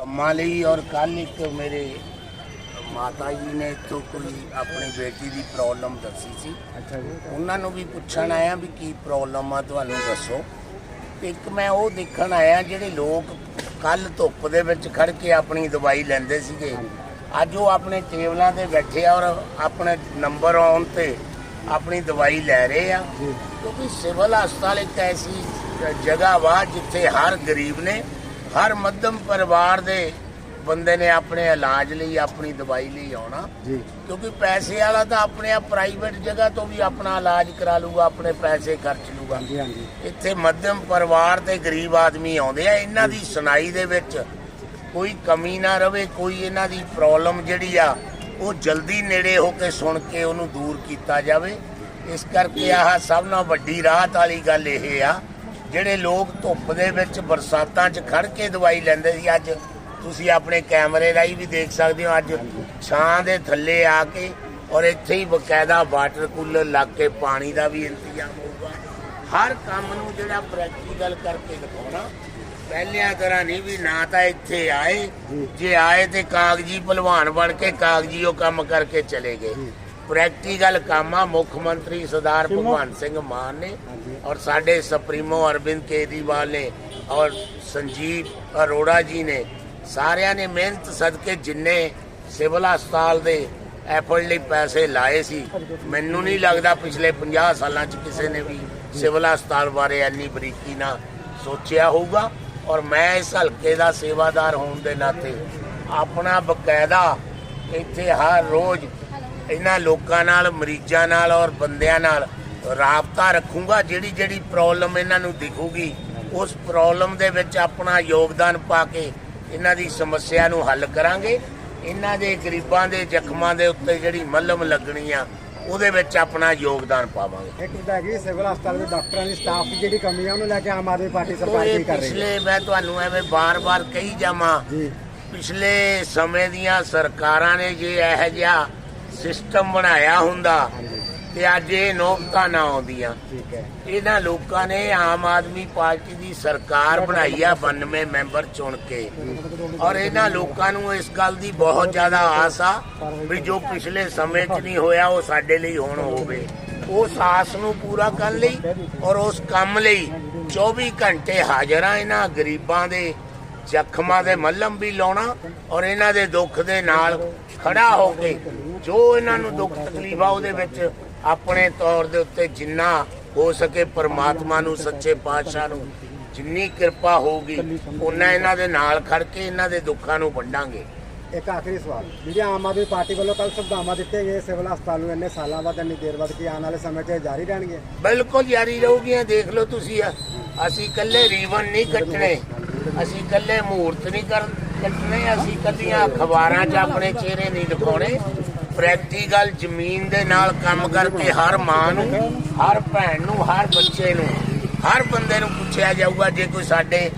ਕੰਮਾਂ ਲਈ ਔਰ ਕੱਲ ਇੱਕ ਮੇਰੇ ਮਾਤਾ ਜੀ ਨੇ ਇੱਥੋਂ ਕੋਈ ਆਪਣੀ ਬੇਟੀ ਦੀ ਪ੍ਰੋਬਲਮ ਦੱਸੀ ਸੀ। ਅੱਛਾ ਜੀ। ਉਹਨਾਂ ਨੂੰ ਵੀ ਪੁੱਛਣ ਆਇਆ ਵੀ ਕੀ ਪ੍ਰੋਬਲਮ ਆ ਤੁਹਾਨੂੰ ਦੱਸੋ। ਤੇ ਇੱਕ ਮੈਂ ਉਹ ਦੇਖਣ ਆਇਆ ਜਿਹੜੇ ਲੋਕ ਕੱਲ ਧੁੱਪ ਦੇ ਵਿੱਚ ਖੜ ਕੇ ਆਪਣੀ ਦਵਾਈ ਲੈਂਦੇ ਸੀਗੇ। ਅੱਜ ਉਹ ਆਪਣੇ ਟੇਬਲਾਂ ਤੇ ਬੈਠੇ ਆ ਔਰ ਆਪਣੇ ਨੰਬਰ ਆਉਣ ਤੇ ਆਪਣੀ ਦਵਾਈ ਲੈ ਰਹੇ ਆ। ਕਿਉਂਕਿ ਸਿਵਲ ਹਸਪਤਾਲ ਇੱਕ ਐਸੀ ਜਗ੍ਹਾ ਵਾ ਜਿੱਥੇ ਹਰ ਗਰੀਬ ਨੇ ਹਰ ਮੱਧਮ ਪਰਿਵਾਰ ਦੇ ਬੰਦੇ ਨੇ ਆਪਣੇ ਇਲਾਜ ਲਈ ਆਪਣੀ ਦਵਾਈ ਲਈ ਆਉਣਾ। ਜੀ। ਕਿਉਂਕਿ ਪੈਸੇ ਵਾਲਾ ਤਾਂ ਆਪਣੇ ਆਪ ਪ੍ਰਾਈਵੇਟ ਜਗ੍ਹਾ ਤੋਂ ਵੀ ਆਪਣਾ ਇਲਾਜ ਕਰਾ ਲੂਗਾ ਆਪਣੇ ਪੈਸੇ ਖਰਚ ਲੂਗਾ। ਹਾਂਜੀ ਹਾਂਜੀ। ਇੱਥੇ ਮੱਧਮ ਪਰਿਵਾਰ ਤੇ ਗਰੀਬ ਆਦਮੀ ਆਉਂਦੇ ਆ ਇਹਨਾਂ ਦੀ ਸੁਣਾਈ ਦੇ ਵਿੱਚ ਕੋਈ ਕਮੀ ਨਾ ਰਵੇ ਕੋਈ ਇਹਨਾਂ ਦੀ ਪ੍ਰੋਬਲਮ ਜਿਹੜੀ ਆ ਉਹ ਜਲਦੀ ਨੇੜੇ ਹੋ ਕੇ ਸੁਣ ਕੇ ਉਹਨੂੰ ਦੂਰ ਕੀਤਾ ਜਾਵੇ। ਇਸ ਕਰਕੇ ਆਹ ਸਭ ਨਾਲੋਂ ਵੱਡੀ ਰਾਹਤ ਵਾਲੀ ਗੱਲ ਇਹ ਆ ਜਿਹੜੇ ਲੋਕ ਧੁੱਪ ਦੇ ਵਿੱਚ ਬਰਸਾਤਾਂ 'ਚ ਖੜ ਕੇ ਦਵਾਈ ਲੈਂਦੇ ਸੀ, ਅੱਜ ਤੁਸੀਂ ਆਪਣੇ ਕੈਮਰੇ ਰਾਹੀਂ ਵੀ ਦੇਖ ਸਕਦੇ ਹੋ, ਅੱਜ ਛਾਂ ਦੇ ਥੱਲੇ ਆ ਕੇ ਔਰ ਇੱਥੇ ਹੀ ਬਕਾਇਦਾ ਵਾਟਰ ਕੂਲਰ ਲੱਗ ਕੇ ਪਾਣੀ ਦਾ ਵੀ ਇੰਤਜ਼ਾਮ ਹੋਊਗਾ। ਹਰ ਕੰਮ ਨੂੰ ਜਿਹੜਾ ਪ੍ਰੈਕਟੀਕਲ ਕਰਕੇ ਦਿਖਾਉਣਾ, ਪਹਿਲਿਆਂ ਤਰ੍ਹਾਂ ਨਹੀਂ ਵੀ ਨਾ ਤਾਂ ਇੱਥੇ ਆਏ, ਜੇ ਆਏ ਤੇ ਕਾਗਜ਼ੀ ਭਲਵਾਨ ਬਣ ਕੇ ਕਾਗਜ਼ੀ ਉਹ ਕੰਮ ਕਰਕੇ ਚਲੇ ਗਏ। ਪ੍ਰੈਕਟੀਕਲ ਕੰਮ ਆ ਮੁੱਖ ਮੰਤਰੀ ਸਰਦਾਰ ਭਗਵੰਤ ਸਿੰਘ ਮਾਨ ਨੇ ਔਰ ਸਾਡੇ ਸੁਪਰੀਮੋ ਅਰਵਿੰਦ ਕੇਜਰੀਵਾਲ ਨੇ ਔਰ ਸੰਜੀਵ ਅਰੋੜਾ ਜੀ ਨੇ। ਸਾਰਿਆਂ ਨੇ ਮਿਹਨਤ ਸਦਕੇ ਜਿੰਨੇ ਸਿਵਲ ਹਸਪਤਾਲ ਦੇ ਐਫਰਟ ਲਈ ਪੈਸੇ ਲਾਏ ਸੀ ਮੈਨੂੰ ਨਹੀਂ ਲੱਗਦਾ ਪਿਛਲੇ 50 ਸਾਲਾਂ 'ਚ ਕਿਸੇ ਨੇ ਵੀ ਸਿਵਲ ਹਸਪਤਾਲ ਬਾਰੇ ਇੰਨੀ ਬਰੀਕੀ ਨਾਲ ਸੋਚਿਆ ਹੋਊਗਾ। ਔਰ ਮੈਂ ਇਸ ਹਲਕੇ ਦਾ ਸੇਵਾਦਾਰ ਹੋਣ ਦੇ ਨਾਤੇ ਆਪਣਾ ਬਕਾਇਦਾ ਇੱਥੇ ਹਰ ਰੋਜ਼ ਇਹਨਾਂ ਲੋਕਾਂ ਨਾਲ ਮਰੀਜ਼ਾਂ ਨਾਲ ਔਰ ਬੰਦਿਆਂ ਨਾਲ ਰਾਬਤਾ ਰੱਖੂੰਗਾ। ਜਿਹੜੀ ਜਿਹੜੀ ਪ੍ਰੋਬਲਮ ਇਹਨਾਂ ਨੂੰ ਦਿਖੂਗੀ ਉਸ ਪ੍ਰੋਬਲਮ ਦੇ ਵਿੱਚ ਆਪਣਾ ਯੋਗਦਾਨ ਪਾ ਕੇ ਇਹਨਾਂ ਦੀ ਸਮੱਸਿਆ ਨੂੰ ਹੱਲ ਕਰਾਂਗੇ। ਇਹਨਾਂ ਦੇ ਗਰੀਬਾਂ ਦੇ ਜ਼ਖਮਾਂ ਦੇ ਉੱਤੇ ਜਿਹੜੀ ਮੱਲਮ ਲੱਗਣੀ ਆ ਉਹਦੇ ਵਿੱਚ ਆਪਣਾ ਯੋਗਦਾਨ ਪਾਵਾਂਗੇ। ਇੱਕ ਤਾਂ ਹੈਗੀ ਸਿਵਲ ਹਸਪਤਾਲ ਦੇ ਡਾਕਟਰਾਂ ਦੀ ਸਟਾਫ ਦੀ ਜਿਹੜੀ ਕਮੀ ਆ ਉਹਨੂੰ ਲੈ ਕੇ ਆਮ ਆਦਮੀ ਪਾਰਟੀ ਸਰਕਾਰ ਕੀ ਕਰ ਰਹੀ ਹੈ? ਪਿਛਲੇ ਮੈਂ ਤੁਹਾਨੂੰ ਐਵੇਂ ਬਾਰ-ਬਾਰ ਕਹੀ ਜਾਵਾਂ ਜੀ। ਪਿਛਲੇ ਸਮੇਂ ਦੀਆਂ ਸਰਕਾਰਾਂ ਨੇ ਜੇ ਇਹੋ ਜਿਹਾ ਸਿਸਟਮ ਬਣਾਇਆ ਹੁੰਦਾ ਤੇ ਅੱਜ ਇਹ ਨੌਬਤਾਂ ਨਾ ਆਉਂਦੀਆਂ। ਠੀਕ ਹੈ। ਇਹਨਾਂ ਲੋਕਾਂ ਨੇ ਆਮ ਆਦਮੀ ਪਾਰਟੀ ਦੀ ਸਰਕਾਰ ਬਣਾਈ ਆ 92 ਮੈਂਬਰ ਚੁਣ ਕੇ। ਔਰ ਇਹਨਾਂ ਲੋਕਾਂ ਨੂੰ ਇਸ ਗੱਲ ਦੀ ਬਹੁਤ ਜ਼ਿਆਦਾ ਆਸ ਆ ਵੀ ਜੋ ਪਿਛਲੇ ਸਮੇਂ 'ਚ ਨਹੀਂ ਹੋਇਆ ਉਹ ਸਾਡੇ ਲਈ ਹੁਣ ਹੋਵੇ। ਉਸ ਆਸ ਨੂੰ ਪੂਰਾ ਕਰਨ ਲਈ ਔਰ ਉਸ ਕੰਮ ਲਈ 24 ਘੰਟੇ ਹਾਜ਼ਰ ਆ ਇਹਨਾਂ ਗਰੀਬਾਂ ਦੇ ਜ਼ਖਮਾਂ ਦੇ ਮੱਲਮ ਵੀ ਲਾਉਣਾ ਔਰ ਇਹਨਾਂ ਦੇ ਦੁੱਖ ਦੇ ਨਾਲ ਖੜਾ ਹੋ ਕੇ ਜੋ ਇਹਨਾਂ ਨੂੰ ਦੁੱਖ ਤਕਲੀਫ ਆ ਉਹਦੇ ਵਿੱਚ ਆਪਣੇ ਤੌਰ ਦੇ ਉੱਤੇ ਜਿੰਨਾ ਹੋ ਸਕੇ ਪਰਮਾਤਮਾ ਨੂੰ ਸੱਚੇ ਪਾਤਸ਼ਾਹ ਨੂੰ ਜਿੰਨੀ ਕਿਰਪਾ ਹੋਊਗੀ ਉਹਨਾਂ ਇਹਨਾਂ ਦੇ ਨਾਲ ਖੜ ਕੇ ਇਹਨਾਂ ਦੇ ਦੁੱਖਾਂ ਨੂੰ ਵੰਡਾਂਗੇ। ਇੱਕ ਆਖਰੀ ਸਵਾਲ। ਜਿਹੜੀ ਆਮ ਆਦਮੀ ਪਾਰਟੀ ਵੱਲੋਂ ਕੱਲ ਸੁਵਿਧਾਵਾਂ ਦਿੱਤੇ ਗਏ ਸਿਵਲ ਹਸਪਤਾਲ ਨੂੰ ਇੰਨੇ ਸਾਲਾਂ ਬਾਅਦ ਇੰਨੀ ਦੇਰ ਬਾਅਦ ਕੀ ਆਉਣ ਵਾਲੇ ਸਮੇਂ 'ਚ ਜਾਰੀ ਰਹਿਣਗੇ? ਬਿਲਕੁਲ ਜਾਰੀ ਰਹੂਗੀਆਂ ਦੇਖ ਲਓ ਤੁਸੀਂ। ਅਸੀਂ ਇਕੱਲੇ ਰੀਵਨ ਨਹੀਂ ਕੱਟਣੇ। ਅਸੀਂ ਇਕੱਲੇ ਮੂਰਤ ਨਹੀਂ ਕਰ ਕੱਟਣੇ, ਅਸੀਂ ਕੱਲੀਆਂ ਅਖਬਾਰਾਂ 'ਚ ਆਪਣੇ ਚਿਹਰੇ ਨਹੀਂ ਦਿਖਾਉਣੇ। ਪ੍ਰੈਕਟੀਕਲ ਜ਼ਮੀਨ ਦੇ ਨਾਲ ਕੰਮ ਕਰਕੇ ਹਰ ਮਾਂ ਨੂੰ, ਹਰ ਭੈਣ ਨੂੰ, ਹਰ ਬੱਚੇ ਨੂੰ, ਹਰ ਬੰਦੇ ਨੂੰ ਪੁੱਛਿਆ ਜਾਊਗਾ ਜੇ ਕੋਈ ਸਾਡੇ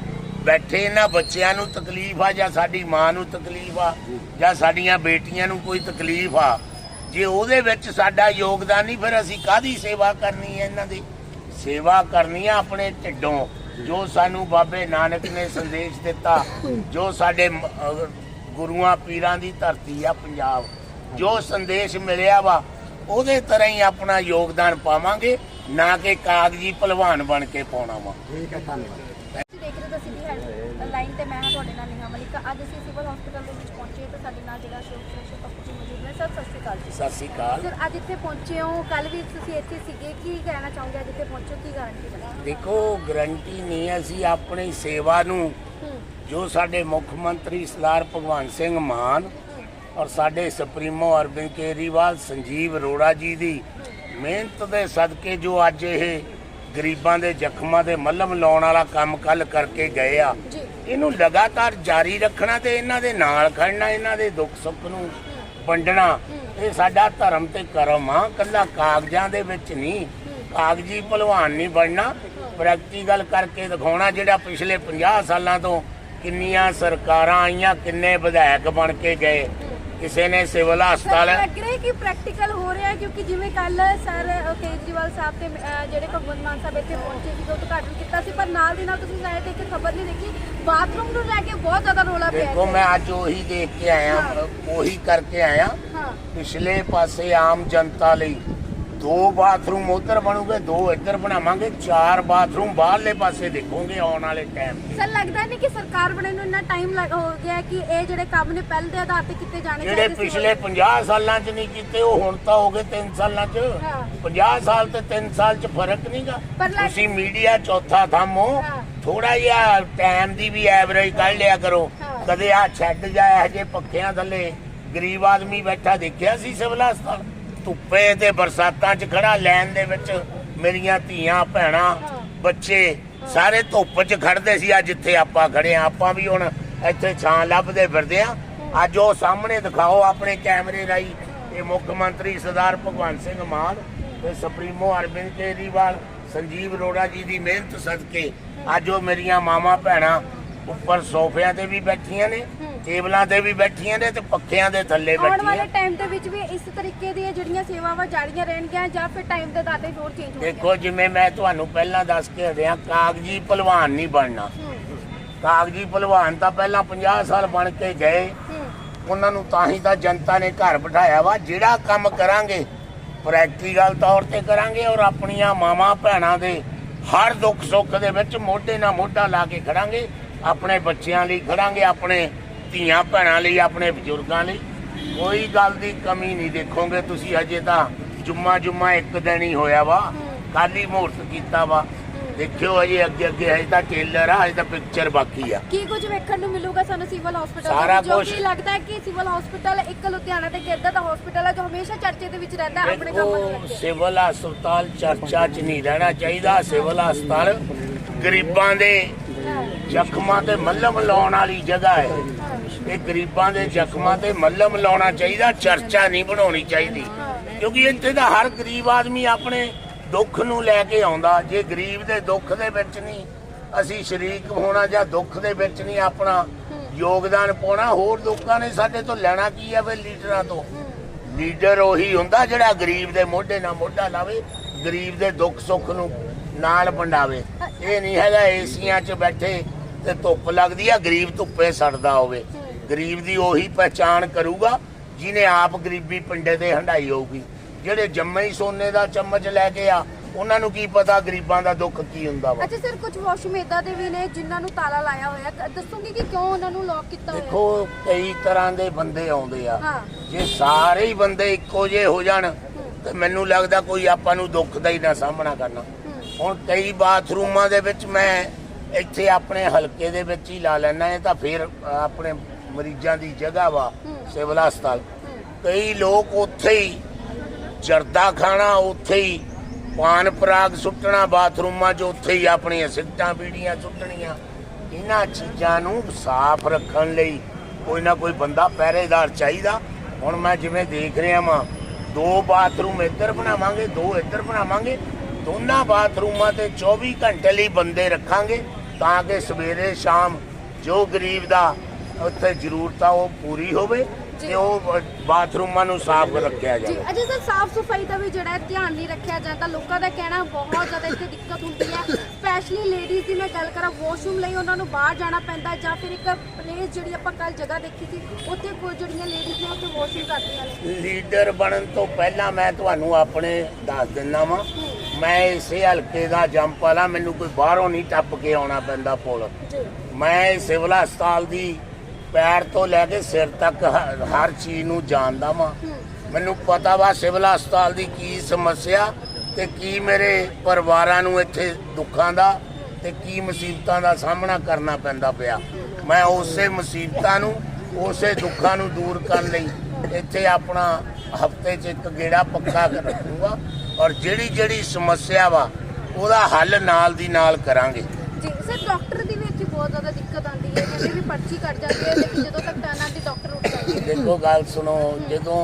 ਬੈਠੇ ਇਹਨਾਂ ਬੱਚਿਆਂ ਨੂੰ ਤਕਲੀਫ ਆ ਜਾਂ ਸਾਡੀ ਮਾਂ ਨੂੰ ਤਕਲੀਫ ਆ ਜਾਂ ਸਾਡੀਆਂ ਬੇਟੀਆਂ ਨੂੰ ਕੋਈ ਤਕਲੀਫ ਆ। ਜੇ ਉਹਦੇ ਵਿੱਚ ਸਾਡਾ ਯੋਗਦਾਨ ਨਹੀਂ, ਫਿਰ ਅਸੀਂ ਕਾਦੀ ਸੇਵਾ ਕਰਨੀ ਹੈ ਇਹਨਾਂ ਦੀ? ਸੇਵਾ ਕਰਨੀ ਆ ਆਪਣੇ ਢਿੱਡੋਂ। ਜੋ ਸਾਨੂੰ ਬਾਬੇ ਨਾਨਕ ਨੇ ਸੰਦੇਸ਼ ਦਿੱਤਾ ਜੋ ਸਾਡੇ ਗੁਰੂਆਂ ਪੀਰਾਂ ਦੀ ਧਰਤੀ ਆ ਪੰਜਾਬ ਜੋ ਸੰਦੇਸ਼ ਮਿਲਿਆ ਵਾ ਉਹਦੇ ਤਰ੍ਹਾਂ ਹੀ ਆਪਣਾ ਯੋਗਦਾਨ ਪਾਵਾਂਗੇ ਨਾ ਕਿ ਕਾਗਜ਼ੀ ਭਲਵਾਨ ਬਣ ਕੇ ਪਾਉਣਾ ਵਾ। ਠੀਕ ਹੈ ਧੰਨਵਾਦ। ਤੁਸੀਂ ਦੇਖ ਰਹੇ ਹੋ ਸਿਟੀ ਹੈਡ ਲਾਈਨ ਤੇ ਮੈਂ ਤੁਹਾਡੇ ਨਾਲ ਨਿਹਾ ਮਲਿਕ ਅੱਜ ਅਸੀਂ ਸਿਵਲ ਹਸਪੀਟਲ ਦੇ ਵਿੱਚ ਪਹੁੰਚੇ ਤੇ ਸਾਡੇ ਨਾਲ ਜਿਹੜਾ ਸ਼ੋਕ ਸੁਰੱਖਿਆ ਸਤਿ ਸ਼੍ਰੀ ਅਕਾਲ ਜੀ। ਸਤਿ ਸ੍ਰੀ ਅਕਾਲ। ਸਰ ਅੱਜ ਇੱਥੇ ਪਹੁੰਚੇ ਹੋ। ਕੱਲ ਵੀ ਤੁਸੀਂ ਇੱਥੇ ਸੀਗੇ। ਕੀ ਕਹਿਣਾ ਚਾਹੋਗੇ? ਅੱਜ ਇੱਥੇ ਪਹੁੰਚੋ ਕੀ ਗਾਰੰਟੀ ਹੈ ਦੇਖੋ ਗਰੰਟੀ ਨਹੀਂ ਹੈ, ਅਸੀਂ ਆਪਣੀ ਸੇਵਾ ਨੂੰ ਜੋ ਸਾਡੇ ਮੁੱਖ ਮੰਤਰੀ ਸਰਦਾਰ ਭਗਵੰਤ ਸਿੰਘ ਮਾਨ ਔਰ ਸਾਡੇ ਸੁਪਰੀਮੋ ਅਰਵਿੰਦ ਕੇਜਰੀਵਾਲ ਸੰਜੀਵ ਅਰੋੜਾ ਜੀ ਦੀ ਮਿਹਨਤ ਦੇ ਸਦਕੇ ਜੋ ਅੱਜ ਇਹ ਗਰੀਬਾਂ ਦੇ ਜ਼ਖਮਾਂ ਦੇ ਮੱਲਮ ਲਾਉਣ ਵਾਲਾ ਕੰਮ ਕੱਲ ਕਰਕੇ ਗਏ ਆ ਜੀ। ਇਹਨੂੰ ਲਗਾਤਾਰ ਜਾਰੀ ਰੱਖਣਾ ਤੇ ਇਹਨਾਂ ਦੇ ਨਾਲ ਖੜਨਾ ਇਹਨਾਂ ਦੇ ਦੁੱਖ ਸੁੱਖ ਨੂੰ ਵੰਡਣਾ। ਇਹ ਸਾਡਾ ਧਰਮ ਤੇ ਕਰਮ ਆ, ਕੱਲਾ ਕਾਗਜ਼ਾਂ ਦੇ ਵਿੱਚ ਨਹੀਂ। ਕਾਗਜ਼ੀ ਭਲਵਾਨ ਨਹੀਂ ਬਣਨਾ। ਪ੍ਰੈਕਟੀਕਲ ਕਰਕੇ ਦਿਖਾਉਣਾ ਜਿਹੜਾ ਪਿਛਲੇ 50 ਸਾਲਾਂ ਤੋਂ ਕਿੰਨੀਆਂ ਸਰਕਾਰਾਂ ਆਈਆਂ, ਕਿੰਨੇ ਵਿਧਾਇਕ ਬਣ ਕੇ ਗਏ। ਕਿਸੇ ਨੇ ਸਿਵਲ ਹਸਪਤਾਲ ਸਰ ਲੱਗ ਰਿਹਾ ਹੈ ਕਿ ਪ੍ਰੈਕਟੀਕਲ ਹੋ ਰਿਹਾ ਹੈ ਕਿਉਂਕਿ ਜਿਵੇਂ ਕੱਲ ਸਰ ਕੇਜਰੀਵਾਲ ਸਾਹਿਬ ਤੇ ਜਿਹੜੇ ਭਗਵੰਤ ਮਾਨ ਸਾਹਿਬ ਇੱਥੇ ਪਹੁੰਚੇ ਸੀ ਉਦਘਾਟਨ ਕੀਤਾ ਸੀ ਪਰ ਨਾਲ ਦੀ ਨਾਲ ਤੁਸੀਂ ਸ਼ਾਇਦ ਇੱਕ ਖਬਰ ਨਹੀਂ ਦੇਖੀ ਬਾਥਰੂਮ ਨੂੰ ਲੈ ਕੇ ਬਹੁਤ ਜ਼ਿਆਦਾ ਰੋਲਾ ਪਿਆ ਦੇਖੋ ਹੈ। ਮੈਂ ਅੱਜ ਉਹੀ ਦੇਖ ਕੇ ਆਇਆ ਹਾਂ। ਉਹੀ ਕਰਕੇ ਆਇਆ ਹਾਂ ਪਿਛਲੇ ਪਾਸੇ ਆਮ ਜਨਤਾ ਲਈ ਦੋ ਬਾਥਰੂਮ ਉਧਰ ਬਣੂਗੇ ਦੋ ਇੱਧਰ ਬਣਾਵਾਂਗੇ ਚਾਰ ਬਾਥਰੂਮ ਬਾਹਰਲੇ ਪਾਸੇ ਦੇਖੋਗੇ ਆਉਣ ਵਾਲੇ ਟਾਈਮ ਸਰ ਲੱਗਦਾ ਨਹੀਂ ਕਿ ਸਰਕਾਰ ਬਣੇ ਨੂੰ ਇੰਨਾ ਟਾਈਮ ਲੱਗ ਹੋ ਗਿਆ ਕਿ ਇਹ ਜਿਹੜੇ ਕੰਮ ਨੇ ਪਹਿਲ ਦੇ ਆਧਾਰ ਤੇ ਕੀਤੇ ਜਾਣੇ ਜਿਹੜੇ ਸੀ। ਪਿਛਲੇ 50 ਸਾਲਾਂ 'ਚ ਨਹੀਂ ਕੀਤੇ ਉਹ ਹੁਣ ਤਾਂ ਹੋ ਗਏ 3 ਸਾਲਾਂ 'ਚ ਹਾਂ। 50 ਸਾਲ ਤੇ 3 ਸਾਲ 'ਚ ਫ਼ਰਕ ਨਹੀਂਗਾ ਪਰ ਲੱਗ- ਤੁਸੀਂ ਮੀਡੀਆ ਚੌਥਾ ਥੰਮੋ ਹਾਂ। ਥੋੜਾ ਜਿਹਾ ਟਾਈਮ ਦੀ ਵੀ ਐਵਰੇਜ ਕੱਢ ਲਿਆ ਕਰੋ ਹਾਂ। ਕਦੇ ਆ ਛੱਡ ਜਾਇਆ ਹਜੇ ਪੱਖਿਆਂ ਥੱਲੇ ਗਰੀਬ ਆਦਮੀ ਬੈਠਾ ਦੇਖਿਆ ਸੀ ਸਿਵਲ ਹਸਪਤਾਲ ਧੁੱਪੇ ਤੇ ਬਰਸਾਤਾਂ 'ਚ ਖੜਾ ਲੈਣ ਦੇ ਵਿੱਚ ਮੇਰੀਆਂ ਧੀਆਂ, ਭੈਣਾਂ ਹਾਂ। ਬੱਚੇ ਸਾਰੇ ਧੁੱਪ 'ਚ ਖੜਦੇ ਸੀ, ਅੱਜ ਜਿੱਥੇ ਆਪਾਂ ਖੜੇ ਆ ਆਪਾਂ ਵੀ ਹੁਣ ਇੱਥੇ ਛਾਂ ਲੱਭਦੇ ਫਿਰਦੇ ਆ ਅੱਜ ਉਹ ਸਾਹਮਣੇ ਦਿਖਾਓ ਆਪਣੇ ਕੈਮਰੇ ਰਾਹੀਂ ਇਹ ਮੁੱਖ ਮੰਤਰੀ ਸਰਦਾਰ ਭਗਵੰਤ ਸਿੰਘ ਮਾਨ ਤੇ ਸੁਪਰੀਮੋ ਅਰਵਿੰਦ ਕੇਜਰੀਵਾਲ, ਸੰਜੀਵ ਅਰੋੜਾ ਜੀ ਦੀ ਮਿਹਨਤ ਸਦਕੇ ਅੱਜ ਉਹ ਮੇਰੀਆਂ ਮਾਵਾਂ, ਭੈਣਾਂ ਉੱਪਰ ਸੋਫਿਆਂ ਤੇ ਵੀ ਬੈਠੀਆਂ ਨੇ ਟੇਬਲਾਂ ਤੇ ਵੀ ਬੈਠੀਆਂ ਨੇ ਤੇ ਪੱਖਿਆਂ ਦੇ ਥੱਲੇ ਆਉਣ ਵਾਲੇ ਬੈਠੀਆਂ ਟਾਈਮ ਦੇ ਵਿੱਚ ਵੀ ਇਸ ਤਰੀਕੇ ਦੀਆਂ ਜਿਹੜੀਆਂ ਸੇਵਾਵਾਂ ਜਾਰੀਆਂ ਰਹਿਣਗੀਆਂ ਜਾਂ ਫਿਰ ਟਾਈਮ ਦੇ ਆਧਾਰ ਤੇ ਹੋਰ ਚੇਂਜ ਹੋਣਗੇ? ਦੇਖੋ ਜਿਵੇਂ ਮੈਂ ਤੁਹਾਨੂੰ ਪਹਿਲਾਂ ਦੱਸ ਕੇ ਹਟਿਆ ਕਾਗਜੀ ਭਲਵਾਨ ਨਹੀਂ ਬਣਨਾ। ਕਾਗਜੀ ਭਲਵਾਨ ਤਾਂ ਪਹਿਲਾਂ 50 ਸਾਲ ਬਣ ਕੇ ਗਏ। ਉਹਨਾਂ ਨੂੰ ਤਾਂ ਹੀ ਤਾਂ ਜਨਤਾ ਨੇ ਘਰ ਬਿਠਾਇਆ ਵਾ। ਜਿਹੜਾ ਕੰਮ ਕਰਾਂਗੇ ਪ੍ਰੈਕਟੀਕਲ ਤੌਰ ਤੇ ਕਰਾਂਗੇ ਔਰ ਆਪਣੀਆਂ ਮਾਵਾਂ ਭੈਣਾਂ ਦੇ ਹਰ ਦੁੱਖ ਸੁੱਖ ਦੇ ਵਿੱਚ ਮੋਢੇ ਨਾਲ ਮੋਢਾ ਲਾ ਕੇ ਖੜਾਂਗੇ। ਆਪਣੇ ਬੱਚਿਆਂ ਲਈ ਖੜਾਂਗੇ ਆਪਣੇ ਧੀਆਂ ਭੈਣਾਂ ਲਈ ਆਪਣੇ ਬਜ਼ੁਰਗਾਂ ਲਈ। ਕੋਈ ਗੱਲ ਦੀ ਕਮੀ ਨਹੀਂ ਦੇਖੋਗੇ ਤੁਸੀਂ ਹਜੇ ਤਾਂ ਜੁਮਾ ਜੁਮਾ ਇੱਕ ਦਿਨ ਹੀ ਹੋਇਆ ਵਾ। ਕੱਲ ਹੀ ਮਹੂਰਤ ਕੀਤਾ ਵਾ। ਦੇਖਿਓ ਹਜੇ ਅੱਗੇ ਅੱਗੇ ਹਜੇ ਤਾਂ ਟੇਲਰ ਆ ਹਜੇ ਤਾਂ ਪਿਕਚਰ ਬਾਕੀ ਆ। ਕੀ ਕੁਝ ਵੇਖਣ ਨੂੰ ਮਿਲੂਗਾ ਸਾਨੂੰ ਸਿਵਲ ਹਸਪੀਟਲ ਜੋ। ਕਿ ਲੱਗਦਾ ਹੈ ਕਿ ਸਿਵਲ ਹਸਪੀਟਲ ਇੱਕ ਲੁਧਿਆਣਾ ਤੇ ਇੱਕ ਇੱਦਾਂ ਦਾ ਹਸਪੀਟਲ ਹੈ ਜੋ ਹਮੇਸ਼ਾ ਚਰਚੇ ਦੇ ਵਿੱਚ ਰਹਿੰਦਾ ਆਪਣੇ ਕੰਮਾਂ ਕੇ। ਸਿਵਲ ਹਸਪਤਾਲ ਚਰਚਾ 'ਚ ਨਹੀਂ ਰਹਿਣਾ ਚਾਹੀਦਾ। ਸਿਵਲ ਹਸਪਤਾਲ ਗਰੀਬਾਂ ਦੇ ਜ਼ਖਮਾਂ ਤੇ ਮੱਲਮ ਲਾਉਣ ਵਾਲੀ ਜਗ੍ਹਾ ਹੈ। ਇਹ ਗਰੀਬਾਂ ਦੇ ਜ਼ਖਮਾਂ ਤੇ ਮੱਲਮ ਲਾਉਣਾ ਚਾਹੀਦਾ, ਚਰਚਾ ਨਹੀਂ ਬਣਾਉਣੀ ਚਾਹੀਦੀ। ਕਿਉਂਕਿ ਇੱਥੇ ਦਾ ਹਰ ਗਰੀਬ ਆਦਮੀ ਆਪਣੇ ਦੁੱਖ ਨੂੰ ਲੈ ਕੇ ਆਉਂਦਾ। ਜੇ ਗਰੀਬ ਦੇ ਦੁੱਖ ਦੇ ਵਿੱਚ ਨਹੀਂ ਅਸੀਂ ਸ਼ਰੀਕ ਹੋਣਾ ਜਾਂ ਦੁੱਖ ਦੇ ਵਿੱਚ ਨਹੀਂ ਆਪਣਾ ਯੋਗਦਾਨ ਪਾਉਣਾ, ਹੋਰ ਲੋਕਾਂ ਨੇ ਸਾਡੇ ਤੋਂ ਲੈਣਾ ਕੀ ਹੈ ਵੇ ਲੀਡਰਾਂ ਤੋਂ? ਲੀਡਰ ਉਹੀ ਹੁੰਦਾ ਜਿਹੜਾ ਗਰੀਬ ਦੇ ਮੋਢੇ ਨਾਲ ਮੋਢਾ ਲਾਵੇ, ਗਰੀਬ ਦੇ ਦੁੱਖ ਸੁੱਖ ਨੂੰ ਨਾਲ ਵੰਡਾਵੇ। ਇਹ ਨਹੀਂ ਹੈਗਾ ਏਸੀਆਂ 'ਚ ਬੈਠੇ ਤੇ ਧੁੱਪ ਲੱਗਦੀ ਆ ਗਰੀਬ ਧੁੱਪੇ ਸੜਦਾ ਹੋਵੇ। ਗਰੀਬ ਦੀ ਉਹੀ ਪਹਿਚਾਣ ਕਰੂਗਾ ਜਿਹਨੇ ਆਪ ਗਰੀਬੀ ਪਿੰਡੇ ਤੇ ਹੰਡਾਈ ਹੋਊਗੀ। ਜਿਹੜੇ ਜੰਮੇ ਹੀ ਸੋਨੇ ਦਾ ਚਮਚ ਲੈ ਕੇ ਆ ਉਹਨਾਂ ਨੂੰ ਕੀ ਪਤਾ ਗਰੀਬਾਂ ਦਾ ਦੁੱਖ ਕੀ ਹੁੰਦਾ ਵਾ। ਅੱਛਾ ਸਰ ਕੁਝ ਵਾਸ਼ਰੂਮ ਇਦਾਂ ਦੇ ਵੀ ਨੇ ਜਿਨ੍ਹਾਂ ਨੂੰ ਤਾਲਾ ਲਾਇਆ ਹੋਇਆ। ਦੱਸੋਗੇ ਕਿ ਕਿਉਂ ਉਹਨਾਂ ਨੂੰ ਲੌਕ ਕੀਤਾ ਹੋਇਆ? ਦੇਖੋ ਕਈ ਤਰ੍ਹਾਂ ਦੇ ਬੰਦੇ ਆਉਂਦੇ ਆ। ਜੇ ਸਾਰੇ ਹੀ ਬੰਦੇ ਇੱਕੋ ਜਿਹੇ ਹੋ ਜਾਣ ਤੇ ਮੈਨੂੰ ਲੱਗਦਾ ਕੋਈ ਆਪਾਂ ਨੂੰ ਦੁੱਖ ਦਾ ਹੀ ਨਾ ਸਾਹਮਣਾ ਕਰਨਾ। ਹੁਣ ਕਈ ਬਾਥਰੂਮਾਂ ਦੇ ਵਿੱਚ ਮੈਂ ਇੱਥੇ ਆਪਣੇ ਹਲਕੇ ਦੇ ਵਿੱਚ ਹੀ ਲਾ ਲੈਣਾ ਇਹ ਤਾਂ ਫਿਰ ਆਪਣੇ ਮਰੀਜ਼ਾਂ ਦੀ ਜਗ੍ਹਾ ਵਾ। ਸਿਵਲ ਹਸਪਤਾਲ। ਕਈ ਲੋਕ ਉੱਥੇ ਹੀ ਜਰਦਾ ਖਾਣਾ ਉੱਥੇ ਹੀ ਪਾਨ ਪਰਾਗ ਸੁੱਟਣਾ ਬਾਥਰੂਮਾਂ 'ਚ ਉੱਥੇ ਹੀ ਆਪਣੀਆਂ ਸਿੱਟਾਂ ਬੀੜੀਆਂ ਸੁੱਟਣੀਆਂ। ਇਹਨਾਂ ਚੀਜ਼ਾਂ ਨੂੰ ਸਾਫ਼ ਰੱਖਣ ਲਈ ਕੋਈ ਨਾ ਕੋਈ ਬੰਦਾ ਪਹਿਰੇਦਾਰ ਚਾਹੀਦਾ। ਹੁਣ ਮੈਂ ਜਿਵੇਂ ਦੇਖ ਰਿਹਾ ਵਾਂ ਦੋ ਬਾਥਰੂਮ ਇੱਧਰ ਬਣਾਵਾਂਗੇ ਦੋ ਇੱਧਰ ਬਣਾਵਾਂਗੇ ਦੋਨਾਂ ਬਾਥਰੂਮਾਂ ਤੇ 24 ਘੰਟੇ ਲਈ ਬੰਦੇ ਰੱਖਾਂਗੇ। ਤਾਂ ਕਿ ਸਵੇਰੇ ਸ਼ਾਮ ਜੋ ਗਰੀਬ ਦਾ ਉੱਥੇ ਜ਼ਰੂਰਤ ਆ ਉਹ ਪੂਰੀ ਹੋਵੇ ਤੇ ਉਹ ਬਾਥਰੂਮਾਂ ਨੂੰ ਸਾਫ਼ ਰੱਖਿਆ ਜੀ ਜਾਵੇ ਅਜੇ ਸਰ ਸਾਫ਼ ਸਫ਼ਾਈ ਦਾ ਵੀ ਜਿਹੜਾ ਹੈ ਧਿਆਨ ਨਹੀਂ ਰੱਖਿਆ ਜਾਂਦਾ। ਲੋਕਾਂ ਦਾ ਕਹਿਣਾ ਬਹੁਤ ਜ਼ਿਆਦਾ ਇੱਥੇ ਦਿੱਕਤ ਹੁੰਦੀ ਹੈ। ਸਪੈਸ਼ਲੀ ਲੇਡੀਜ਼ ਦੀ ਮੈਂ ਗੱਲ ਕਰਾਂ ਵਾਸ਼ਰੂਮ ਲਈ ਉਹਨਾਂ ਨੂੰ ਬਾਹਰ ਜਾਣਾ ਪੈਂਦਾ ਜਾਂ ਫਿਰ ਇੱਕ ਪਲੇਸ ਜਿਹੜੀ ਆਪਾਂ ਕੱਲ ਜਗ੍ਹਾ ਦੇਖੀ ਸੀ ਉੱਥੇ ਕੋਈ ਜਿਹੜੀਆਂ ਲੇਡੀਜ਼ ਨੇ ਉੱਥੇ ਵਾਸ਼ਰੂਮ ਕਰਦੀਆਂ ਨੇ। ਲੀਡਰ ਬਣਨ ਤੋਂ ਪਹਿਲਾਂ ਮੈਂ ਤੁਹਾਨੂੰ ਆਪਣੇ ਦੱਸ ਦਿੰਦਾ ਵਾਂ। ਮੈਂ ਇਸੇ ਹਲਕੇ ਦਾ ਜੰਪ ਵਾਲਾ ਮੈਨੂੰ ਕੋਈ ਬਾਹਰੋਂ ਨਹੀਂ ਟੱਪ ਕੇ ਆਉਣਾ ਪੈਂਦਾ ਪੁਲ। ਮੈਂ ਸਿਵਲ ਹਸਪਤਾਲ ਦੀ ਪੈਰ ਤੋਂ ਲੈ ਕੇ ਸਿਰ ਤੱਕ ਹ- ਹਰ ਚੀਜ਼ ਨੂੰ ਜਾਣਦਾ ਵਾਂ। ਮੈਨੂੰ ਪਤਾ ਵਾ ਸਿਵਲ ਹਸਪਤਾਲ ਦੀ ਕੀ ਸਮੱਸਿਆ ਤੇ ਕੀ ਮੇਰੇ ਪਰਿਵਾਰਾਂ ਨੂੰ ਇੱਥੇ ਦੁੱਖਾਂ ਦਾ ਤੇ ਕੀ ਮੁਸੀਬਤਾਂ ਦਾ ਸਾਹਮਣਾ ਕਰਨਾ ਪੈਂਦਾ ਪਿਆ। ਮੈਂ ਉਸੇ ਮੁਸੀਬਤਾਂ ਨੂੰ ਉਸੇ ਦੁੱਖਾਂ ਨੂੰ ਦੂਰ ਕਰਨ ਲਈ ਇੱਥੇ ਆਪਣਾ ਹਫ਼ਤੇ 'ਚ ਇੱਕ ਗੇੜਾ ਪੱਕਾ ਕਰ ਰੱਖੂਗਾ। ਔਰ ਜਿਹੜੀ ਜਿਹੜੀ ਸਮੱਸਿਆ ਵਾ ਉਹਦਾ ਹੱਲ ਨਾਲ ਦੀ ਨਾਲ ਕਰਾਂਗੇ। ਜੀ ਸਰ ਡਾਕਟਰ ਦੀ ਵੀ ਇੱਥੇ ਬਹੁਤ ਜ਼ਿਆਦਾ ਦਿੱਕਤ ਆਉਂਦੀ ਹੈ ਕਹਿੰਦੇ ਵੀ ਪਰਚੀ ਕੱਟ ਜਾਂਦੀ ਹੈ ਲੇਕਿਨ ਜਦੋਂ ਤੱਕ ਡਾਕਟਰ ਉੱਠ ਜਾਂਦੇ ਦੇਖੋ ਗੱਲ ਸੁਣੋ ਜਦੋਂ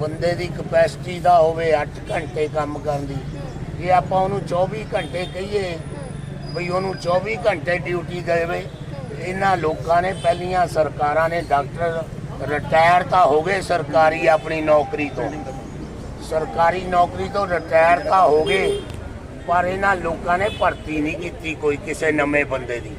ਬੰਦੇ ਦੀ ਕਪੈਸਿਟੀ ਦਾ ਹੋਵੇ 8 ਘੰਟੇ ਕੰਮ ਕਰਨ ਦੀ ਜੇ ਆਪਾਂ ਉਹਨੂੰ 24 ਘੰਟੇ ਕਹੀਏ ਬਈ ਉਹਨੂੰ 24 ਘੰਟੇ ਡਿਊਟੀ ਦੇਵੇ ਇਹਨਾਂ ਲੋਕਾਂ ਨੇ ਪਹਿਲੀਆਂ ਸਰਕਾਰਾਂ ਨੇ ਡਾਕਟਰ ਰਿਟਾਇਰ ਤਾਂ ਹੋ ਗਏ ਸਰਕਾਰੀ ਆਪਣੀ ਨੌਕਰੀ ਤੋਂ। ਸਰਕਾਰੀ ਨੌਕਰੀ ਤੋਂ ਰਿਟਾਇਰ ਤਾਂ ਹੋ ਗਏ, ਪਰ ਇਹਨਾਂ ਲੋਕਾਂ ਨੇ ਭਰਤੀ ਨਹੀਂ ਕੀਤੀ ਕੋਈ ਕਿਸੇ ਨਵੇਂ ਬੰਦੇ ਦੀ।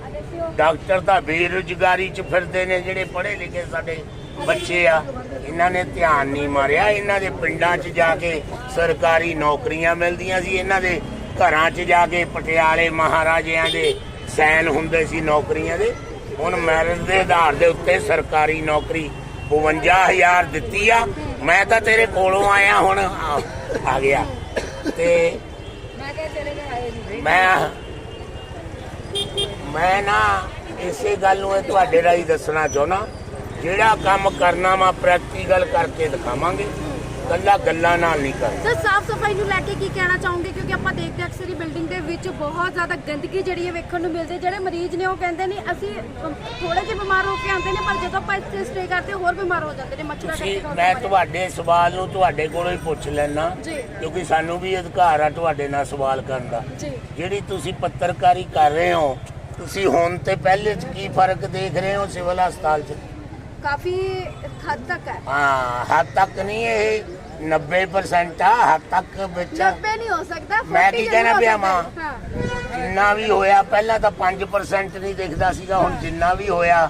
ਡਾਕਟਰ ਤਾਂ ਬੇਰੁਜ਼ਗਾਰੀ 'ਚ ਫਿਰਦੇ ਨੇ, ਜਿਹੜੇ ਪੜ੍ਹੇ ਲਿਖੇ ਸਾਡੇ ਬੱਚੇ ਆ, ਇਹਨਾਂ ਨੇ ਧਿਆਨ ਨਹੀਂ ਮਾਰਿਆ। ਇਹਨਾਂ ਦੇ ਪਿੰਡਾਂ 'ਚ ਜਾ ਕੇ ਸਰਕਾਰੀ ਨੌਕਰੀਆਂ ਮਿਲਦੀਆਂ ਸੀ, ਇਹਨਾਂ ਦੇ ਘਰਾਂ 'ਚ ਜਾ ਕੇ ਪਟਿਆਲੇ ਮਹਾਰਾਜਿਆਂ ਦੇ ਸੈਨ ਹੁੰਦੇ ਸੀ ਨੌਕਰੀਆਂ ਦੇ। ਹੁਣ ਮੈਰਿਟ ਦੇ ਆਧਾਰ ਦੇ ਉੱਤੇ ਸਰਕਾਰੀ ਨੌਕਰੀ 52000 ਦਿੱਤੀ ਆ। ਮੈਂ ਤਾਂ ਤੇਰੇ ਕੋਲੋਂ ਆਇਆ ਹੁਣ। ਆ ਆ ਗਿਆ। ਤੇ ਮੈਂ ਕਿਹਾ ਚਲੇ ਗਏ ਮੈਂ ਮੈਂ ਨਾ ਇਸੇ ਗੱਲ ਨੂੰ ਇਹ ਤੁਹਾਡੇ ਰਾਹੀਂ ਦੱਸਣਾ ਚਾਹੁੰਦਾ। ਜਿਹੜਾ ਕੰਮ ਕਰਨਾ ਵਾ ਪ੍ਰੈਕਟੀਕਲ ਕਰਕੇ ਦਿਖਾਵਾਂਗੇ। ਗੱਲਾਂ ਗੱਲਾਂ ਨਾਲ ਨਹੀਂ ਕਰਨਾ। ਸਰ ਸਾਫ਼ ਸਫ਼ਾਈ ਨੂੰ ਲੈ ਕੇ ਕੀ ਕਹਿਣਾ ਚਾਹੋਗੇ? ਕਿਉਂਕਿ ਆਪਾਂ ਦੇਖਦੇ ਅਕਸਰ ਹੀ ਬਿਲਡਿੰਗ ਦੇ ਵਿੱਚ ਬਹੁਤ ਜ਼ਿਆਦਾ ਗੰਦਗੀ ਜਿਹੜੀ ਹੈ ਵੇਖਣ ਨੂੰ ਮਿਲਦੀ ਹੈ। ਜਿਹੜੇ ਮਰੀਜ਼ ਨੇ ਉਹ ਕਹਿੰਦੇ ਨੇ ਅਸੀਂ ਥੋੜੇ ਜਿਹੇ ਬਿਮਾਰ ਹੋ ਕੇ ਆਉਂਦੇ ਨੇ ਪਰ ਜਦੋਂ ਆਪਾਂ ਇੱਥੇ ਸਟੇ ਕਰਦੇ ਹੋਰ ਬਿਮਾਰ ਹੋ ਜਾਂਦੇ ਨੇ ਮੱਛਰਾਂ ਤੁਸੀਂ ਕਰਕੇ ਮੈਂ ਤੁਹਾਡੇ ਸਵਾਲ ਨੂੰ ਤੁਹਾਡੇ ਕੋਲੋਂ ਹੀ ਪੁੱਛ ਲੈਣਾ ਜੀ। ਕਿਉਂਕਿ ਸਾਨੂੰ ਵੀ ਅਧਿਕਾਰ ਆ ਤੁਹਾਡੇ ਨਾਲ ਸਵਾਲ ਕਰਨ ਦਾ। ਜੀ। ਜਿਹੜੀ ਤੁਸੀਂ ਪੱਤਰਕਾਰੀ ਕਰ ਰਹੇ ਹੋ ਤੁਸੀਂ ਹੁਣ ਤੇ ਪਹਿਲੇ ਚ ਕੀ ਫ਼ਰਕ ਦੇਖ ਰਹੇ ਹੋ ਸਿਵਲ ਹਸਪਤਾਲ ਚ? ਕਾਫੀ ਹੱਦ ਤੱਕ ਹੈ। ਹਾਂ ਹੱਦ ਤੱਕ ਨਹੀਂ ਇਹ 90% ਆ ਹੱਦ ਤੱਕ ਵਿੱਚ। 90 ਨਹੀਂ ਹੋ ਸਕਦਾ ਮੈਂ 40 ਕੀ ਕਹਿਣਾ ਪਿਆ ਮਾਂ? ਜਿੰਨਾ ਵੀ ਹੋਇਆ ਪਹਿਲਾਂ ਤਾਂ 5% ਨਹੀਂ ਦਿਖਦਾ ਸੀਗਾ ਹੁਣ ਜਿੰਨਾ ਵੀ ਹੋਇਆ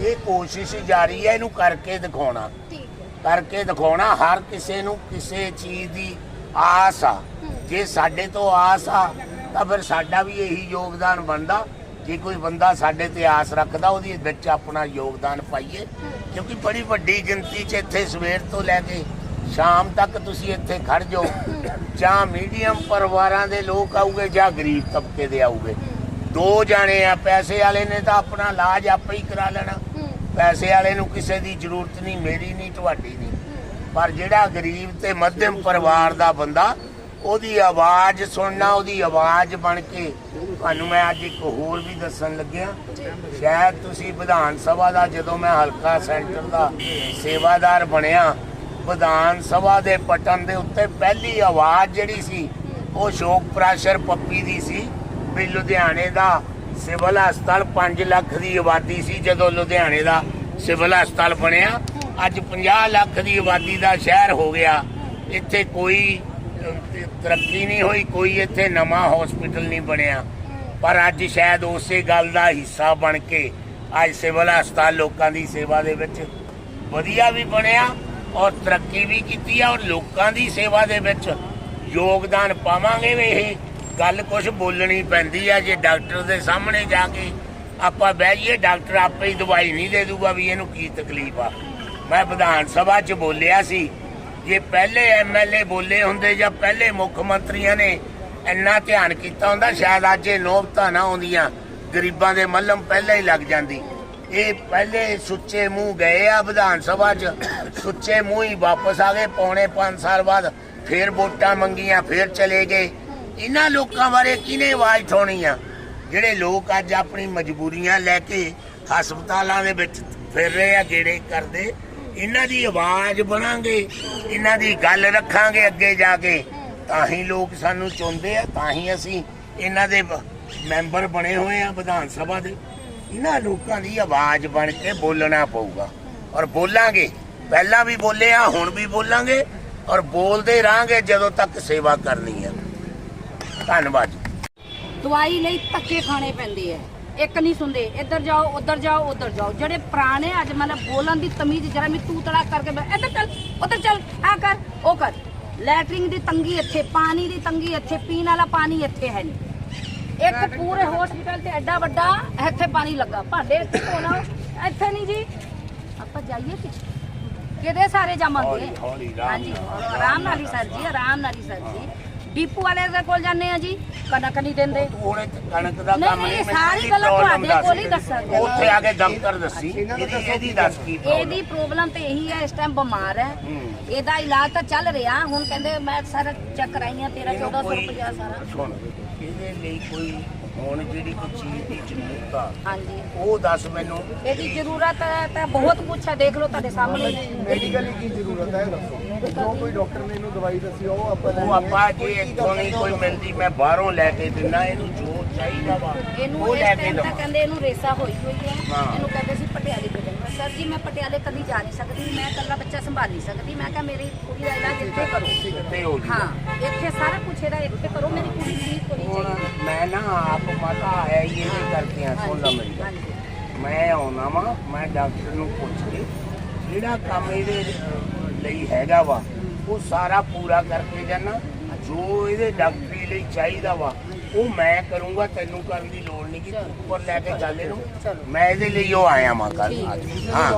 ਇਹ ਕੋਸ਼ਿਸ਼ ਜਾਰੀ ਹੈ ਇਹਨੂੰ ਕਰਕੇ ਦਿਖਾਉਣਾ। ਠੀਕ ਕਰਕੇ ਦਿਖਾਉਣਾ ਹਰ ਕਿਸੇ ਨੂੰ ਕਿਸੇ ਚੀਜ਼ ਦੀ ਆਸ ਆ। ਜੇ ਸਾਡੇ ਤੋਂ ਆਸ ਆ ਤਾਂ ਫਿਰ ਸਾਡਾ ਵੀ ਇਹੀ ਯੋਗਦਾਨ ਬਣਦਾ। ਜੇ ਕੋਈ ਬੰਦਾ ਸਾਡੇ ਤੇ ਆਸ ਰੱਖਦਾ ਉਹਦੀ ਵਿੱਚ ਆਪਣਾ ਯੋਗਦਾਨ ਪਾਈਏ। ਕਿਉਂਕਿ ਬੜੀ ਵੱਡੀ ਗਿਣਤੀ 'ਚ ਇੱਥੇ ਸਵੇਰ ਤੋਂ ਲੈ ਕੇ ਸ਼ਾਮ ਤੱਕ ਤੁਸੀਂ ਇੱਥੇ ਖੜ ਜਾਓ। ਜਾਂ ਮੀਡੀਅਮ ਪਰਿਵਾਰਾਂ ਦੇ ਲੋਕ ਆਉਗੇ ਜਾਂ ਗਰੀਬ ਤਬਕੇ ਦੇ ਆਉਗੇ ਦੋ ਜਾਣੇ ਆ, ਪੈਸੇ ਵਾਲੇ ਨੇ ਤਾਂ ਆਪਣਾ ਇਲਾਜ ਆਪੇ ਹੀ ਕਰਾ ਲੈਣਾ। ਪੈਸੇ ਵਾਲੇ ਨੂੰ ਕਿਸੇ ਦੀ ਜ਼ਰੂਰਤ ਨਹੀਂ, ਮੇਰੀ ਨਹੀਂ, ਤੁਹਾਡੀ ਨਹੀਂ। ਪਰ ਜਿਹੜਾ ਗਰੀਬ ਤੇ ਮੱਧਮ ਪਰਿਵਾਰ ਦਾ ਬੰਦਾ, ਉਹਦੀ ਆਵਾਜ਼ ਸੁਣਨਾ, ਉਹਦੀ ਆਵਾਜ਼ ਬਣ ਕੇ, ਤੁਹਾਨੂੰ ਮੈਂ ਅੱਜ ਇੱਕ ਹੋਰ ਵੀ ਦੱਸਣ ਲੱਗਿਆ। ਸ਼ਾਇਦ ਤੁਸੀਂ ਵਿਧਾਨ ਸਭਾ ਦਾ, ਜਦੋਂ ਮੈਂ ਹਲਕਾ ਸੈਂਟਰ ਦਾ ਸੇਵਾਦਾਰ ਬਣਿਆ ਵਿਧਾਨ ਸਭਾ ਦੇ ਪਟਨ ਦੇ ਉੱਤੇ ਪਹਿਲੀ ਆਵਾਜ਼ ਜਿਹੜੀ ਸੀ, ਉਹ ਸ਼ੋਕ ਪ੍ਰਾਸ਼ਰ ਪੱਪੀ ਦੀ ਸੀ। ਵੀ ਲੁਧਿਆਣੇ ਦਾ ਸਿਵਲ ਹਸਪਤਾਲ 5 ਲੱਖ ਦੀ ਆਬਾਦੀ ਸੀ, ਜਦੋਂ ਲੁਧਿਆਣੇ ਦਾ ਸਿਵਲ ਹਸਪਤਾਲ ਬਣਿਆ। ਅੱਜ 50 ਲੱਖ ਦੀ ਆਬਾਦੀ ਦਾ ਸ਼ਹਿਰ ਹੋ ਗਿਆ। ਇੱਥੇ ਕੋਈ ਤਰੱਕੀ ਨਹੀਂ ਹੋਈ, ਕੋਈ ਇੱਥੇ ਨਵਾਂ ਹਸਪੀਟਲ ਨਹੀਂ ਬਣਿਆ। ਪਰ ਅੱਜ ਸ਼ਾਇਦ ਉਸੇ ਗੱਲ ਦਾ ਹਿੱਸਾ ਬਣ ਕੇ ਅੱਜ ਸਿਵਲ ਹਸਪਤਾਲ ਲੋਕਾਂ ਦੀ ਸੇਵਾ ਦੇ ਵਿੱਚ ਵਧੀਆ ਵੀ ਬਣਿਆ। ਔਰ ਤਰੱਕੀ ਵੀ ਕੀਤੀ ਆ ਔਰ ਲੋਕਾਂ ਦੀ ਸੇਵਾ ਦੇ ਵਿੱਚ ਯੋਗਦਾਨ ਪਾਵਾਂਗੇ ਵੀ ਇਹ ਗੱਲ ਕੁਝ ਬੋਲਣੀ ਪੈਂਦੀ ਆ ਜੇ ਡਾਕਟਰ ਦੇ ਸਾਹਮਣੇ ਜਾ ਕੇ ਆਪਾਂ ਬਹਿ ਡਾਕਟਰ ਆਪੇ ਹੀ ਦਵਾਈ ਨਹੀਂ ਦੇ ਦੂਗਾ ਵੀ ਇਹਨੂੰ ਕੀ ਤਕਲੀਫ ਆ। ਮੈਂ ਵਿਧਾਨ ਸਭਾ 'ਚ ਬੋਲਿਆ ਸੀ, ਜੇ ਪਹਿਲੇ ਐਮਐਲਏ ਬੋਲੇ ਹੁੰਦੇ ਜਾਂ ਪਹਿਲੇ ਮੁੱਖ ਮੰਤਰੀਆਂ ਨੇ ਇੰਨਾ ਧਿਆਨ ਕੀਤਾ ਹੁੰਦਾ, ਸ਼ਾਇਦ ਅੱਜ ਇਹ ਨੌਬਤਾਂ ਨਾ ਆਉਂਦੀਆਂ, ਗਰੀਬਾਂ ਦੇ ਮੱਲਮ ਪਹਿਲਾਂ ਹੀ ਲੱਗ ਜਾਂਦੀ। ਇਹ ਪਹਿਲੇ ਸੁੱਚੇ ਮੂੰਹ ਗਏ ਆ ਵਿਧਾਨ ਸਭਾ 'ਚ। ਸੁੱਚੇ ਮੂੰਹ ਹੀ ਵਾਪਸ ਆ ਗਏ, ਪੌਣੇ 5 ਸਾਲ ਬਾਅਦ ਫੇਰ ਵੋਟਾਂ ਮੰਗੀਆਂ, ਫੇਰ ਚਲੇ ਗਏ। ਇਹਨਾਂ ਲੋਕਾਂ ਬਾਰੇ ਕਿਹਨੇ ਆਵਾਜ਼ ਠਾਉਣੀ ਆ? ਜਿਹੜੇ ਲੋਕ ਅੱਜ ਆਪਣੀ ਮਜਬੂਰੀਆਂ ਲੈ ਕੇ ਹਸਪਤਾਲਾਂ ਦੇ ਵਿੱਚ ਫਿਰ ਰਹੇ ਆ, ਗੇੜੇ ਕਰਦੇ, ਇਹਨਾਂ ਦੀ ਆਵਾਜ਼ ਬਣਾਂਗੇ, ਇਹਨਾਂ ਦੀ ਗੱਲ ਰੱਖਾਂਗੇ ਅੱਗੇ ਜਾ ਕੇ। ਤਾਂ ਹੀ ਲੋਕ ਸਾਨੂੰ ਚੁਣਦੇ ਆ, ਤਾਂ ਹੀ ਅਸੀਂ ਇਹਨਾਂ ਦੇ ਮੈਂਬਰ ਬਣੇ ਹੋਏ ਆ ਵਿਧਾਨ ਸਭਾ ਦੇ। ਇਹਨਾਂ ਲੋਕਾਂ ਦੀ ਆਵਾਜ਼ ਬਣ ਕੇ ਬੋਲਣਾ ਪਊਗਾ। ਔਰ ਬੋਲਾਂਗੇ। ਪਹਿਲਾਂ ਵੀ ਬੋਲੇ ਆ, ਹੁਣ ਵੀ ਬੋਲਾਂਗੇ। ਔਰ ਬੋਲਦੇ ਰਾਂਗੇ ਜਦੋਂ ਤੱਕ ਸੇਵਾ ਕਰਨੀ ਹੈ ਧੰਨਵਾਦ। ਦਵਾਈ ਲਈ ਧੱਕੇ ਖਾਣੇ ਪੈਂਦੇ ਐ ਇੱਕ ਨਹੀਂ ਸੁਣਦੇ। ਇੱਧਰ ਜਾਓ, ਉੱਧਰ ਜਾਓ ਉੱਧਰ ਜਾਓ। ਜਿਹੜੇ ਪੁਰਾਣੇ ਅੱਜ ਮਤਲਬ ਬੋਲਣ ਦੀ ਤਮੀਜ਼ ਜਰਾ ਮੈਂ ਤੂੰ ਤੜਾ ਕਰਕੇ ਇੱਧਰ ਚੱਲ, ਉੱਧਰ ਚੱਲ ਆ ਕਰ, ਉਹ ਕਰ। ਲੈਟਰਿੰਗ ਦੀ ਤੰਗੀ ਇੱਥੇ, ਪਾਣੀ ਦੀ ਤੰਗੀ ਇੱਥੇ, ਪੀਣ ਵਾਲਾ ਪਾਣੀ ਇੱਥੇ ਹੈ ਨਹੀਂ। ਇੱਕ ਪੂਰੇ ਹਸਪੀਟਲ ਤੇ ਐਡਾ ਵੱਡਾ ਇੱਥੇ ਪਾਣੀ ਲੱਗਾ। ਭਾਂਡੇ ਇੱਥੇ ਧੋਣਾ ਇੱਥੇ ਨਹੀਂ ਜੀ। ਆਪਾਂ ਜਾਈਏ ਕਿ? ਕਿਹਦੇ ਸਾਰੇ ਜਾਵਾਂਗੇ? ਹਾਂਜੀ। ਆਰਾਮ ਨਾਲ ਹੀ ਸਰ ਜੀ ਆਰਾਮ ਨਾਲ ਹੀ ਸਰ ਜੀ। ਡੀਪੂ ਵਾਲੇ ਦੇ ਕੋਲ ਜਾਂਦੇ ਆ ਜੀ। ਕਣਕ ਨਹੀਂ ਦਿੰਦੇ। ਉਹਨੇ ਕਣਕ ਦਾ ਕੰਮ ਨਹੀਂ, ਸਾਰੀ ਇਹਦੀ ਗੱਲਾਂ ਤੁਹਾਡੇ ਕੋਲ ਹੀ ਦੱਸ। ਦੱਸਾਂਗੇ। ਉੱਥੇ ਆ ਕੇ ਦਫ਼ਤਰ ਦੱਸੀ। ਇਹਦੀ ਦੱਸ ਕੀ? ਇਹਦੀ ਪ੍ਰੋਬਲਮ ਤੇ ਇਹੀ ਹੈ ਇਸ ਟਾਈਮ ਬਿਮਾਰ ਹੈ। ਇਹਦਾ ਇਲਾਜ ਤਾਂ ਚੱਲ ਰਿਹਾ। ਹੁਣ ਕਹਿੰਦੇ ਮੈਂ ਸਾਰਾ ਚੈੱਕ ਕਰਾਈਆਂ ਤੇਰਾ ਇਹਨੂੰ 1400 ਕੋਈ- ਰੁਪਇਆ ਸਾਰਾ। ਸੁਣ। ਇਹਦੇ ਲਈ ਕੋਈ ਹੁਣ ਜਿਹੜੀ ਕੋਈ ਚੀਜ਼ ਦੀ ਜ਼ਰੂਰਤ ਆ? ਹਾਂਜੀ। ਉਹ ਦੱਸ ਮੈਨੂੰ। ਇਹਦੀ ਜ਼ਰੂਰਤ ਹੈ ਤਾਂ ਬਹੁਤ ਕੁਛ ਹੈ ਦੇਖ ਲਓ ਤੁਹਾਡੇ ਸਾਹਮਣੇ। ਹੀ। ਮੈਡੀਕਲੀ ਕੀ ਜ਼ਰੂਰਤ ਹੈ ਇਹ ਦੱਸੋ। ਜੋ ਕੋਈ ਡਾਕਟਰ ਨੇ ਇਹਨੂੰ ਦਵਾਈ ਦੱਸੀ ਉਹ ਆਪਾਂ ਉਹ ਆਪਾਂ ਜੇ ਇੱਥੋਂ ਨਹੀਂ ਕੋਈ ਮਿਲਦੀ ਮੈਂ ਬਾਹਰੋਂ ਲੈ ਕੇ ਦਿੰਦਾ ਇਹਨੂੰ ਜੋ ਚਾਹੀਦਾ ਵਾ ਇਹਨੂੰ ਉਹ ਲੈ ਇਸ ਕੇ ਟਾਈਮ ਤਾਂ ਦਵਾਂ। ਕਹਿੰਦੇ ਇਹਨੂੰ ਰੇਸਾ ਹੋਈ ਹੋਈ ਹੈ। ਹਾਂ। ਇਹਨੂੰ ਕਹਿੰਦੇ ਸੀ ਸਰ ਜੀ ਮੈਂ ਪਟਿਆਲੇ ਕਦੀ ਜਾ ਨਹੀਂ ਸਕਦੀ ਮੈਂ ਇਕੱਲਾ ਬੱਚਾ ਸੰਭਾਲ ਨਹੀਂ ਸਕਦੀ। ਮੈਂ ਕਿਹਾ ਮੇਰੀ ਕੁੜੀ ਦਾ ਇਲਾਜ ਇੱਥੇ ਕਰੋ। ਤੇ ਹੋ ਜੀ ਹਾਂ ਇੱਥੇ ਸਾਰਾ ਕੁਝ ਇਹਦਾ ਇੱਥੇ ਕਰੋ ਮੇਰੀ ਕੁੜੀ ਠੀਕ ਹੋਣੀ ਹੁਣ ਚਾਹੀਦੀ ਮੈਂ ਨਾ ਆਪ ਮਾਤਾ ਆਇਆ ਹੀ ਇਹਦੇ ਕਰਕੇ ਆ ਸੁਣ ਲਾ ਮੇਰੀ ਗੱਲ। ਹਾਂਜੀ। ਮੈਂ ਆਉਣਾ ਵਾ ਮੈਂ ਡਾਕਟਰ ਨੂੰ ਪੁੱਛ ਕੇ ਜਿਹੜਾ ਕੰਮ ਇਹਦੇ ਅਹ, ਲਈ ਹੈਗਾ ਵਾ ਉਹ ਸਾਰਾ ਪੂਰਾ ਕਰਕੇ ਜਾਣਾ ਜੋ ਇਹਦੇ ਡਾਕਟਰੀ ਲਈ ਚਾਹੀਦਾ ਵਾ। ਉਹ ਮੈਂ ਕਰੂੰਗਾ ਤੈਨੂੰ ਕਰਨ ਦੀ ਲੋੜ ਨਹੀਂ ਕਿ ਤੂੰ ਉੱਪਰ ਲੈ ਕੇ ਚੱਲ ਇਹਨੂੰ। ਮੈਂ ਇਹਦੇ ਲਈ ਉਹ ਆਇਆ ਮਾਂ ਕੱਲ ਹਾਂ।